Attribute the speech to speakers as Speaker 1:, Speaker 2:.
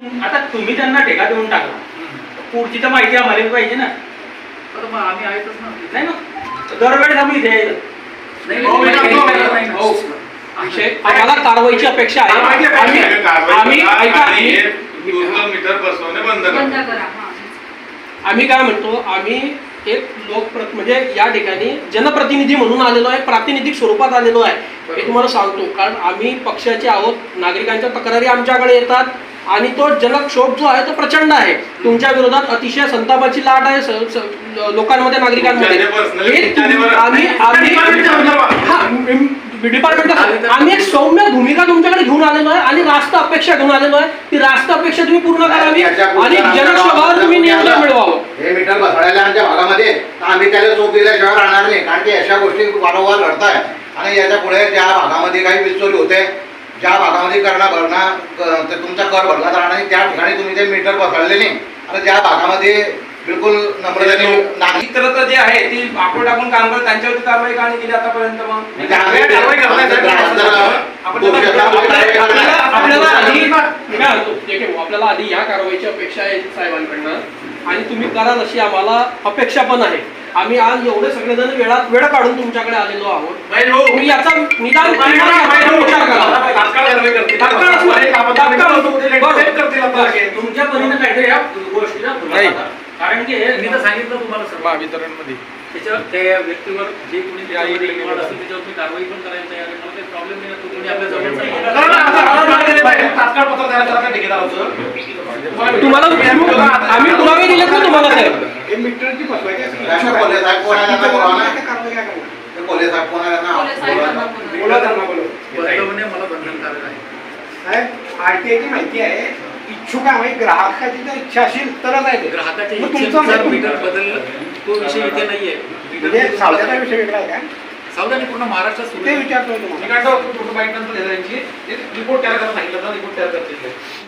Speaker 1: आता तुम्ही त्यांना टेका देऊन टाकला पुढची तर माहिती आम्हाला पाहिजे ना.
Speaker 2: तर मग आम्ही आहेतच ना.
Speaker 1: नाही मग दरवेळेस आम्ही इथे
Speaker 3: आम्हाला कारवाईची अपेक्षा आहे. आम्ही आम्ही
Speaker 4: मीटर बसवणे बंद
Speaker 3: काय म्हणतो आम्ही एक लोकप्र म्हणजे या ठिकाणी जनप्रतिनिधी म्हणून आलेलो आहे प्रातिनिधिक स्वरूपात आलेलो आहे. हे तुम्हाला सांगतो कारण आम्ही पक्षाचे आहोत नागरिकांच्या तक्रारी आमच्याकडे येतात. आणि तो जनक्षोभ जो आहे तो प्रचंड आहे. तुमच्या विरोधात अतिशय संतापाची लाट आहे लोकांमध्ये नागरिकांमध्ये. आम्ही डिपार्टमेंट आम्ही एक सौम्य भूमिका तुमच्याकडे घेऊन आलेलो आहे आणि रास्त अपेक्षा घेऊन आलेलो आहे. ती रास्त अपेक्षा तुम्ही पूर्ण करावी आणि जनक्षोभावर तुम्ही नियंत्रण मिळवावं.
Speaker 5: हे मीटर बसवायला आमच्या भागामध्ये. आम्ही त्याला दिल्याशिवाय राहणार नाही. कारण की अशा गोष्टी वारंवार घडताय आणि याच्यापुढे ज्या भागामध्ये काही पिस्तोली होते ज्या भागामध्ये करणा भरणा तुमचा कर भरला जाणार नाही त्या ठिकाणी तुम्ही ते मीटर बसवले नाही. आणि ज्या भागामध्ये बिलकुल नम्रतेने नागरिक
Speaker 6: इतरत्र जे आहे ती आपण टाकून काम करत त्यांच्यावरती कारवाई का नाही केली आतापर्यंत मग?
Speaker 3: आपल्याला आधी या कारवाईची अपेक्षा आहे साहेबांकडनं आणि तुम्ही कराल अशी आम्हाला अपेक्षा पण आहे. आम्ही आज एवढे सगळेजण वेळात वेळ काढून तुमच्याकडे आलेलो आहोत.
Speaker 4: हो.
Speaker 3: तुम्ही याचा निदान विचार करा.
Speaker 1: तुमच्या परीने काहीतरी या गोष्टीला. कारण की हे-
Speaker 2: मी तर सांगितलं तुम्हाला सर
Speaker 6: महावितरणमध्ये
Speaker 2: त्याच्यावर त्या व्यक्तीवर जे कोणी असेल त्याच्यावर कारवाई पण करायला तयार आहे. मला काही प्रॉब्लेम नाही. तो कोणी आपल्या
Speaker 4: नाही. तात्काळ पत्र तयार करा.
Speaker 3: तुम्हाला आम्ही पुरावे दिलेत ना तुम्हाला साहेब
Speaker 5: राष्ट्र पोलीस साहेब कोण आहे ते पोलीस साहेब बोलवा.
Speaker 7: बोलवा.
Speaker 2: मला बंधनकारक आहे
Speaker 8: साहेब आरटीआयची माहिती आहे इच्छुक आहे ग्राहकाची जर इच्छा असेल तरच आहे ते.
Speaker 2: ग्राहकाच्या
Speaker 8: मग
Speaker 2: इच्छेनुसार
Speaker 8: तुमचं म्हणजे
Speaker 2: मीटर बदल तो विषय इथे नाहीये
Speaker 8: म्हणजे सावधाना विषय वेगळा आहे का
Speaker 2: सावधानी पूर्ण महाराष्ट्रात सुरू
Speaker 8: ते
Speaker 2: आहे.
Speaker 8: विचारतोय तुम्हाला
Speaker 4: काय रिपोर्ट तयार करायला सांगितलं तर रिपोर्ट तयार करतील ते.